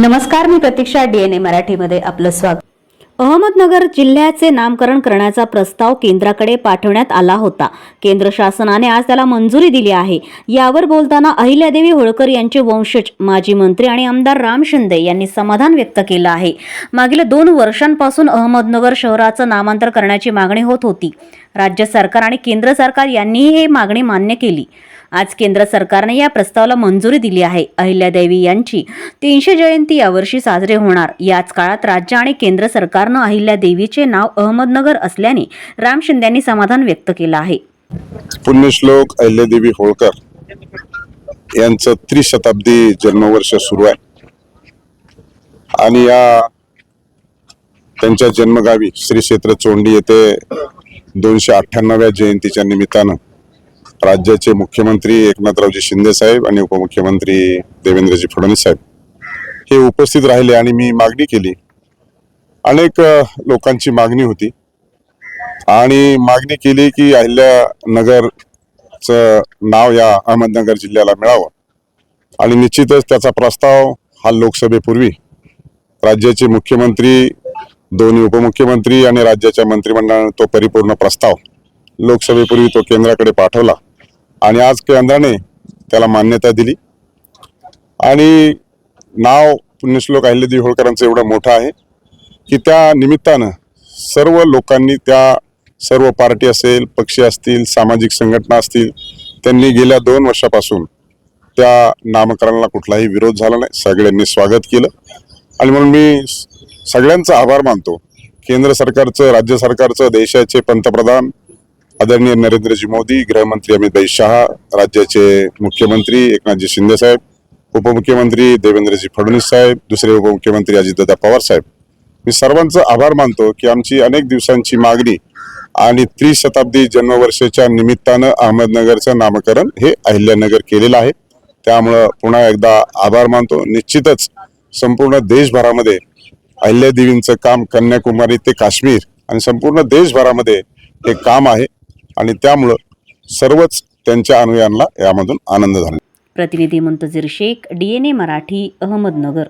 नमस्कार मी प्रतीक्षा डीएनए मराठीमध्ये आपलं स्वागत. अहमदनगर जिल्ह्याचे नामकरण करण्याचा प्रस्ताव केंद्राकडे पाठवण्यात आला होता. केंद्र शासनाने आज त्याला मंजुरी दिली आहे. यावर बोलताना अहिल्यादेवी होळकर यांचे वंशज माजी मंत्री आणि आमदार राम शिंदे यांनी समाधान व्यक्त केलं आहे. मागील दोन वर्षांपासून अहमदनगर शहराचं नामांतर करण्याची मागणी होत होती. राज्य सरकार आणि केंद्र सरकार यांनीही ही मागणी मान्य केली. आज केंद्र सरकारने या प्रस्तावाला मंजुरी दिली आहे. अहिल्यादेवी यांची तीनशे जयंती यावर्षी साजरी होणार. याच काळात राज्य आणि केंद्र सरकारनं अहिल्यादेवीचे नाव अहमदनगर असल्याने राम शिंदे समाधान व्यक्त केलं आहे. पुण्यश्लोक अहिल्यादेवी होळकर यांचं त्रिशताब्दी जन्मवर्ष सुरू आहे. आणि या त्यांच्या जन्मगावी श्री क्षेत्र चोंडी येथे दोनशे अठ्ठ्याण्णव्या जयंतीच्या निमित्तानं राज्याचे मुख्यमंत्री एकनाथरावजी शिंदे साहेब आणि उपमुख्यमंत्री देवेंद्रजी फडणवीस साहेब हे उपस्थित राहिले आणि मी मागणी केली. अनेक लोकांची मागणी होती. आणि मागणी केली की अहिल्यानगरचं नाव या अहमदनगर जिल्ह्याला मिळावं. आणि निश्चितच त्याचा प्रस्ताव हा लोकसभेपूर्वी राज्याचे मुख्यमंत्री दोन्ही उपमुख्यमंत्री आणि राज्याच्या मंत्रिमंडळाने तो परिपूर्ण प्रस्ताव लोकसभेपूर्वी तो केंद्राकडे पाठवला. आणि आज केंद्राने त्याला मान्यता दिली. आणि नाव पुण्यश्लोक अहिल्यादेवी होळकरांचं एवढं मोठं आहे की त्या निमित्तानं सर्व लोकांनी त्या सर्व पार्टी असेल पक्ष असतील सामाजिक संघटना असतील त्यांनी गेल्या दोन वर्षापासून त्या नामकरणाला कुठलाही विरोध झाला नाही. सगळ्यांनी स्वागत केलं. आणि म्हणून मी सगळ्यांचा आभार मानतो. केंद्र सरकारचं राज्य सरकारचं देशाचे पंतप्रधान आदरणीय नरेंद्रजी मोदी गृहमंत्री अमित भाई शहा राज्याचे मुख्यमंत्री एकनाथजी शिंदे साहेब उपमुख्यमंत्री देवेंद्रजी फडणवीस साहेब दुसरे उपमुख्यमंत्री अजितदादा पवार साहेब. मी सर्वांचं आभार मानतो की आमची अनेक दिवसांची मागणी आणि त्रिशताब्दी जन्मवर्षाच्या निमित्तानं अहमदनगरचं नामकरण हे अहिल्यानगर केलेलं आहे. त्यामुळं पुन्हा एकदा आभार मानतो. निश्चितच संपूर्ण देशभरामध्ये अहिल्यादेवींचं काम कन्याकुमारी ते काश्मीर आणि संपूर्ण देशभरामध्ये हे काम आहे. आणि त्यामुळं सर्वच त्यांच्या अनुयांना यामधून आनंद झाला. प्रतिनिधी मुंतजीर शेख डीएनए मराठी अहमदनगर.